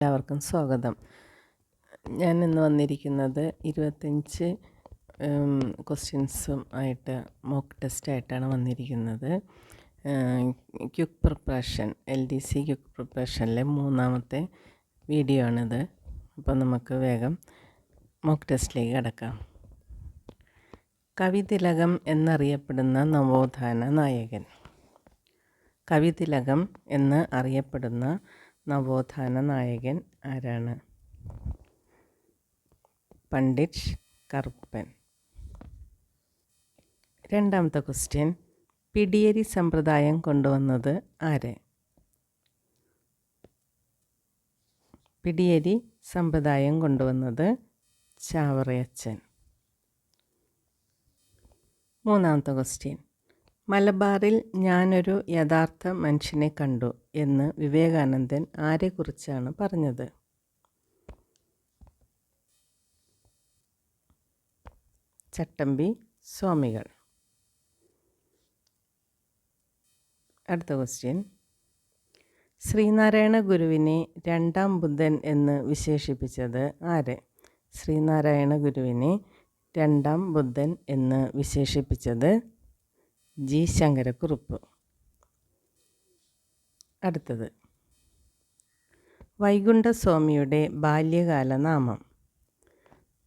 എല്ലാവർക്കും സ്വാഗതം. ഞാൻ ഇന്ന് വന്നിരിക്കുന്നത് ഇരുപത്തഞ്ച് ക്വസ്റ്റ്യൻസും ആയിട്ട് മോക്ക് ടെസ്റ്റായിട്ടാണ് വന്നിരിക്കുന്നത്. Quick preparation L D C quick പ്രിപ്പറേഷനിലെ മൂന്നാമത്തെ വീഡിയോ ആണിത്. അപ്പോൾ നമുക്ക് വേഗം മോക്ക് ടെസ്റ്റിലേക്ക് കടക്കാം. കവിതിലകം എന്നറിയപ്പെടുന്ന നവോത്ഥാന നായകൻ. കവിതിലകം എന്ന് അറിയപ്പെടുന്ന നവോത്ഥാന നായകൻ ആരാണ്? പണ്ഡിറ്റ് കറുപ്പൻ. രണ്ടാമത്തെ ക്വസ്റ്റ്യൻ പിടിയരി സമ്പ്രദായം കൊണ്ടുവന്നത് ആര്? പിടിയേരി സമ്പ്രദായം കൊണ്ടുവന്നത് ചാവറയച്ചൻ. മൂന്നാമത്തെ ക്വസ്റ്റ്യൻ മലബാറിൽ ഞാനൊരു യഥാർത്ഥ മനുഷ്യനെ കണ്ടു എന്ന് വിവേകാനന്ദൻ ആരെക്കുറിച്ചാണ് പറഞ്ഞത്? ചട്ടമ്പി സ്വാമികൾ. അടുത്ത ക്വസ്റ്റ്യൻ ശ്രീനാരായണ ഗുരുവിനെ രണ്ടാം ബുദ്ധൻ എന്ന് വിശേഷിപ്പിച്ചത് ആര്? ശ്രീനാരായണ ഗുരുവിനെ രണ്ടാം ബുദ്ധൻ എന്ന് വിശേഷിപ്പിച്ചത് ജി ശങ്കരക്കുറുപ്പ്. അടുത്തത്. വൈകുണ്ഠസ്വാമിയുടെ ബാല്യകാല നാമം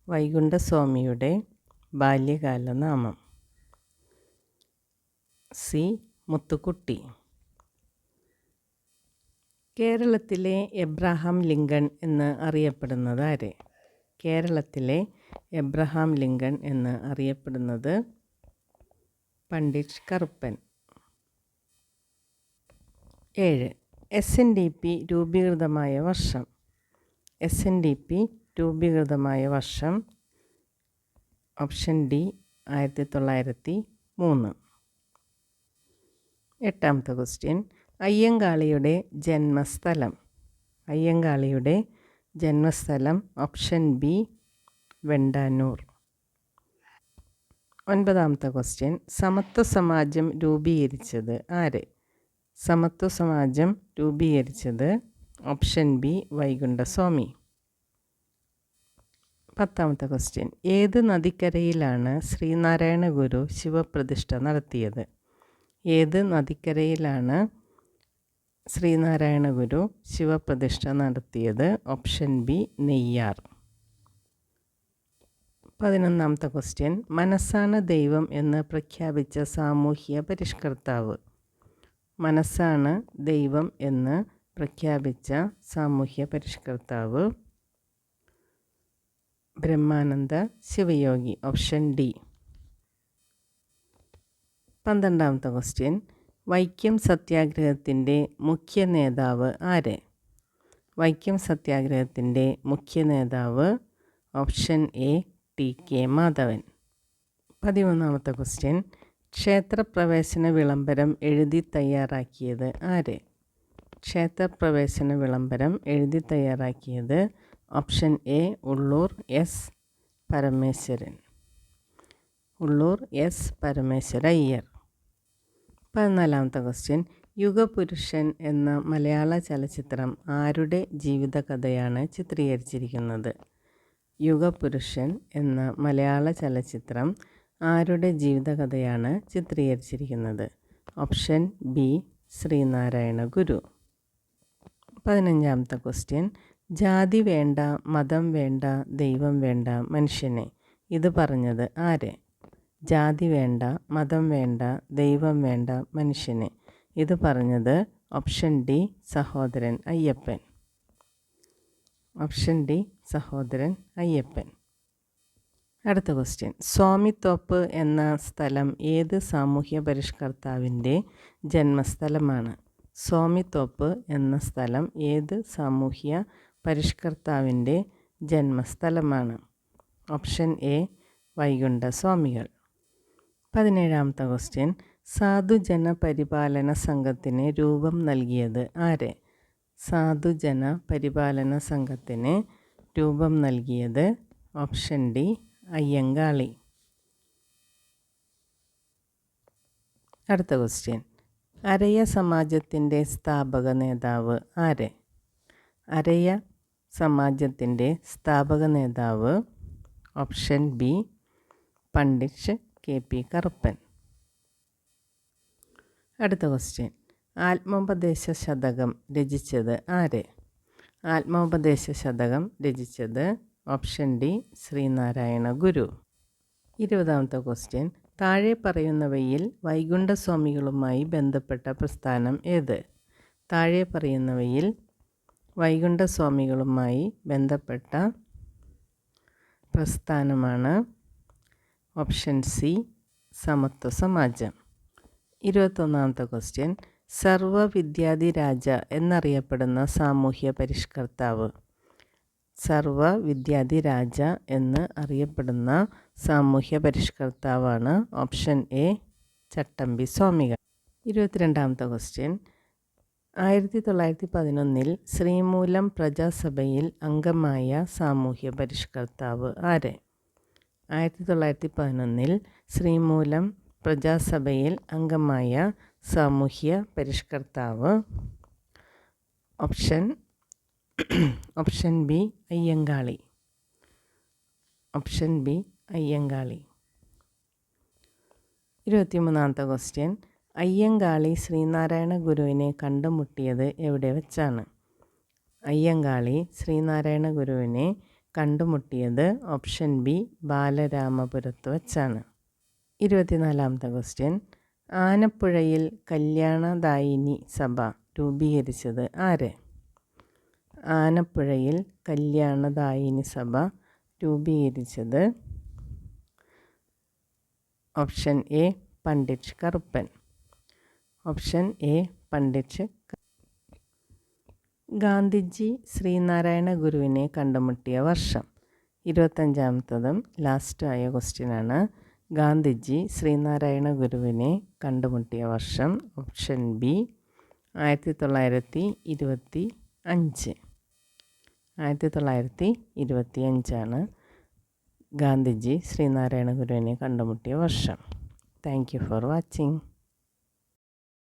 വൈകുണ്ഠസ്വാമിയുടെ ബാല്യകാല നാമം സി മുത്തുക്കുട്ടി. കേരളത്തിലെ എബ്രഹാം ലിങ്കൺ എന്ന് അറിയപ്പെടുന്നത് ആരെ? കേരളത്തിലെ എബ്രഹാം ലിങ്കൺ എന്ന് അറിയപ്പെടുന്നത് പണ്ഡിറ്റ് കറുപ്പൻ. ഏഴ്. എസ് എൻ ഡി പി രൂപീകൃതമായ വർഷം. എസ് എൻ ഡി പി രൂപീകൃതമായ വർഷം. ഓപ്ഷൻ ഡി ആയിരത്തി തൊള്ളായിരത്തി മൂന്ന് എട്ടാമത്തെ ക്വസ്റ്റ്യൻ. അയ്യങ്കാളിയുടെ ജന്മസ്ഥലം. അയ്യങ്കാളിയുടെ ജന്മസ്ഥലം ഓപ്ഷൻ ബി വെണ്ടാനൂർ. ഒൻപതാമത്തെ ക്വസ്റ്റ്യൻ സമത്വ സമാജം രൂപീകരിച്ചത് ആര്? സമത്വ സമാജം രൂപീകരിച്ചത് ഓപ്ഷൻ ബി വൈകുണ്ഠസ്വാമി. പത്താമത്തെ ക്വസ്റ്റ്യൻ ഏത് നദിക്കരയിലാണ് ശ്രീനാരായണ ഗുരു ശിവപ്രതിഷ്ഠ നടത്തിയത്? ഏത് നദിക്കരയിലാണ് ശ്രീനാരായണ ഗുരു ശിവപ്രതിഷ്ഠ നടത്തിയത്? Option B Neyyar. പതിനൊന്നാമത്തെ ക്വസ്റ്റ്യൻ മനസ്സാണ് ദൈവം എന്ന് പ്രഖ്യാപിച്ച സാമൂഹ്യ പരിഷ്കർത്താവ്? മനസ്സാണ് ദൈവം എന്ന് പ്രഖ്യാപിച്ച സാമൂഹ്യ പരിഷ്കർത്താവ്. Brahmananda Sivayogi option D. പന്ത്രണ്ടാമത്തെ ക്വസ്റ്റ്യൻ വൈക്കം സത്യാഗ്രഹത്തിന്റെ മുഖ്യ നേതാവ് ആര്? വൈക്കം സത്യാഗ്രഹത്തിന്റെ മുഖ്യ നേതാവ് option A T K Madhavan. പതിമൂന്നാമത്തെ ക്വസ്റ്റ്യൻ ക്ഷേത്രപ്രവേശന വിളംബരം എഴുതി തയ്യാറാക്കിയത് ആര്? ക്ഷേത്രപ്രവേശന വിളംബരം എഴുതി തയ്യാറാക്കിയത് option A Ulloor S Parameswaran. Ulloor S Parameswara Iyer. പതിനാലാമത്തെ ക്വസ്റ്റ്യൻ യുഗപുരുഷൻ എന്ന മലയാള ചലച്ചിത്രം ആരുടെ ജീവിതകഥയാണ് ചിത്രീകരിച്ചിരിക്കുന്നത്? യുഗപുരുഷൻ എന്ന മലയാള ചലച്ചിത്രം ആരുടെ ജീവിതകഥയാണ് ചിത്രീകരിച്ചിരിക്കുന്നത്? Option B Sree Narayana Guru. പതിനഞ്ചാമത്തെ ക്വസ്റ്റ്യൻ. ജാതി വേണ്ട മതം വേണ്ട ദൈവം വേണ്ട മനുഷ്യനെ. ഇത് പറഞ്ഞത് ആര്? ജാതി വേണ്ട മതം വേണ്ട ദൈവം വേണ്ട മനുഷ്യനെ. ഇത് പറഞ്ഞത് option D Sahodaran Ayyappan. Option D Sahodaran Ayyappan. അടുത്ത ക്വസ്റ്റ്യൻ. സ്വാമിത്തോപ്പ് എന്ന സ്ഥലം ഏത് സാമൂഹ്യ പരിഷ്കർത്താവിന്റെ ജന്മസ്ഥലമാണ്? സ്വാമിത്തോപ്പ് എന്ന സ്ഥലം ഏത് സാമൂഹ്യ പരിഷ്കർത്താവിന്റെ ജന്മസ്ഥലമാണ്? ഓപ്ഷൻ എ വൈകുണ്ഠ സ്വാമികൾ പതിനേഴാമത്തെ ക്വസ്റ്റ്യൻ. സാധുജന പരിപാലന സംഘത്തിന് രൂപം നൽകിയത് ആര്? സാധുജന പരിപാലന സംഘത്തിന് രൂപം നൽകിയത് ഓപ്ഷൻ ഡി അയ്യങ്കാളി. അടുത്ത ക്വസ്റ്റ്യൻ അരയ സമാജത്തിന്റെ സ്ഥാപക നേതാവ് ആര്? അരയ സമാജത്തിന്റെ സ്ഥാപക നേതാവ് option B Pandit K P Karuppan. അടുത്ത ക്വസ്റ്റ്യൻ ആത്മോപദേശ ശതകം രചിച്ചത് ആര്? ആത്മോപദേശ ശതകം രചിച്ചത് ഓപ്ഷൻ ഡി ശ്രീനാരായണ ഗുരു. ഇരുപതാമത്തെ ക്വസ്റ്റ്യൻ. താഴെ പറയുന്നവയിൽ വൈകുണ്ഠസ്വാമികളുമായി ബന്ധപ്പെട്ട പ്രസ്ഥാനം ഏത്? താഴെ പറയുന്നവയിൽ വൈകുണ്ഠസ്വാമികളുമായി ബന്ധപ്പെട്ട പ്രസ്ഥാനമാണ് ഓപ്ഷൻ സി സമത്വ സമാജം. ഇരുപത്തൊന്നാമത്തെ ക്വസ്റ്റ്യൻ. സർവവിദ്യാധിരാജ എന്നറിയപ്പെടുന്ന സാമൂഹ്യ പരിഷ്കർത്താവ്. സർവവിദ്യാധിരാജ എന്ന് അറിയപ്പെടുന്ന സാമൂഹ്യ പരിഷ്കർത്താവാണ് ഓപ്ഷൻ എ ചട്ടമ്പി സ്വാമികൾ. ഇരുപത്തിരണ്ടാമത്തെ ക്വസ്റ്റ്യൻ. ആയിരത്തി തൊള്ളായിരത്തി പതിനൊന്നിൽ ശ്രീമൂലം പ്രജാസഭയിൽ അംഗമായ സാമൂഹ്യ പരിഷ്കർത്താവ് ആരെ? ആയിരത്തി തൊള്ളായിരത്തി പതിനൊന്നിൽ ശ്രീമൂലം പ്രജാസഭയിൽ അംഗമായ സാമൂഹ്യ പരിഷ്കർത്താവ്. Option option B Ayyankali. Option B Ayyankali. ഇരുപത്തിമൂന്നാമത്തെ ക്വസ്റ്റ്യൻ അയ്യങ്കാളി ശ്രീനാരായണ ഗുരുവിനെ കണ്ടുമുട്ടിയത് എവിടെ വെച്ചാണ്? അയ്യങ്കാളി ശ്രീനാരായണ ഗുരുവിനെ കണ്ടുമുട്ടിയത് ഓപ്ഷൻ ബി ബാലരാമപുരത്ത് വച്ചാണ്. ഇരുപത്തിനാലാമത്തെ ക്വസ്റ്റ്യൻ ആനപ്പുഴയിൽ കല്യാണദായിനി സഭ രൂപീകരിച്ചത് ആര്? ആനപ്പുഴയിൽ കല്യാണദായിനി സഭ രൂപീകരിച്ചത് option A Pandit Karuppan. Option A Pandit Gandhiji Sree Narayana ഗുരുവിനെ കണ്ടുമുട്ടിയ വർഷം. ഇരുപത്തഞ്ചാമത്തതും ലാസ്റ്റായ ക്വസ്റ്റ്യനാണ്. ഗാന്ധിജി ശ്രീനാരായണ ഗുരുവിനെ കണ്ടുമുട്ടിയ വർഷം ഓപ്ഷൻ ബി ആയിരത്തി തൊള്ളായിരത്തി ഇരുപത്തി അഞ്ച്. ആയിരത്തി തൊള്ളായിരത്തി ഇരുപത്തി അഞ്ചാണ് ഗാന്ധിജി ശ്രീനാരായണ ഗുരുവിനെ കണ്ടുമുട്ടിയ വർഷം. Thank you for watching